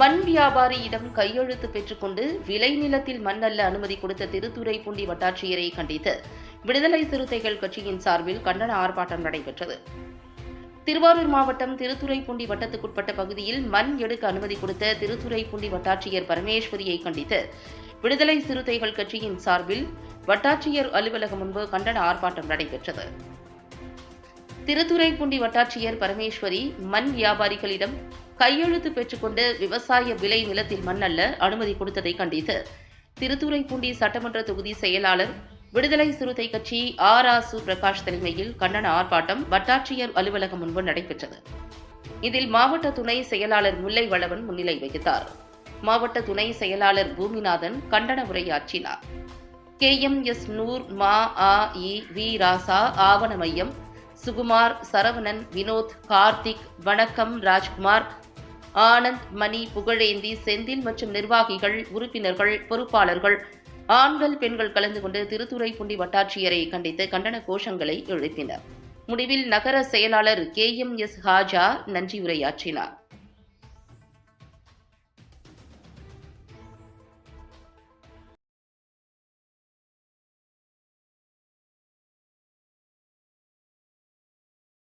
மண் வியாபாரியிடம் கையெழுத்து பெற்றுக்கொண்டு விளைநிலத்தில் மண் அல்ல அனுமதி கொடுத்த திருத்துறைப்பூண்டி வட்டாட்சியரை கண்டித்து விடுதலை சிறுத்தைகள் கட்சியின் சார்பில் கண்டன ஆர்ப்பாட்டம் நடைபெற்றது. திருவாரூர் மாவட்டம் திருத்துறைப்பூண்டி வட்டத்துக்குட்பட்ட பகுதியில் மண் எடுக்க அனுமதி கொடுத்த திருத்துறைப்பூண்டி வட்டாட்சியர் பரமேஸ்வரியை கண்டித்து விடுதலை சிறுத்தைகள் கட்சியின் சார்பில் வட்டாட்சியர் அலுவலகம் முன்பு கண்டன ஆர்ப்பாட்டம் நடைபெற்றது. திருத்துறைப்பூண்டி வட்டாட்சியர் பரமேஸ்வரி மண் வியாபாரிகளிடம் கையெழுத்து பெற்றுக்கொண்டு விவசாய விலை நிலத்தில் மண்ணல்ல அனுமதி கொடுத்ததை கண்டித்து திருத்துறைப்பூண்டி சட்டமன்ற தொகுதி செயலாளர் விடுதலை சிறுத்தை கட்சி ஆர் ஆசு பிரகாஷ் தலைமையில் கண்டன ஆர்ப்பாட்டம் வட்டாட்சியர் அலுவலகம் முன்பு நடைபெற்றது. இதில் மாவட்ட துணை செயலாளர் முல்லை வளவன் முன்னிலை வகித்தார். மாவட்ட துணை செயலாளர் பூமிநாதன் கண்டன உரையாற்றினார். கே எம் எஸ் நூர் மா ஆ இ வி ராசா ஆவண மையம் சுகுமார் சரவணன் வினோத் கார்த்திக் வணக்கம் ராஜ்குமார் ஆனந்த் மணி புகழேந்தி செந்தில் மற்றும் நிர்வாகிகள் உறுப்பினர்கள் பொறுப்பாளர்கள் ஆண்கள் பெண்கள் கலந்து கொண்டு திருத்துறைப்பூண்டி வட்டாட்சியரை கண்டித்து கண்டன கோஷங்களை எழுப்பினர். முடிவில் நகர செயலாளர் கே எம் எஸ் ஹாஜா நன்றியுரையாற்றினார்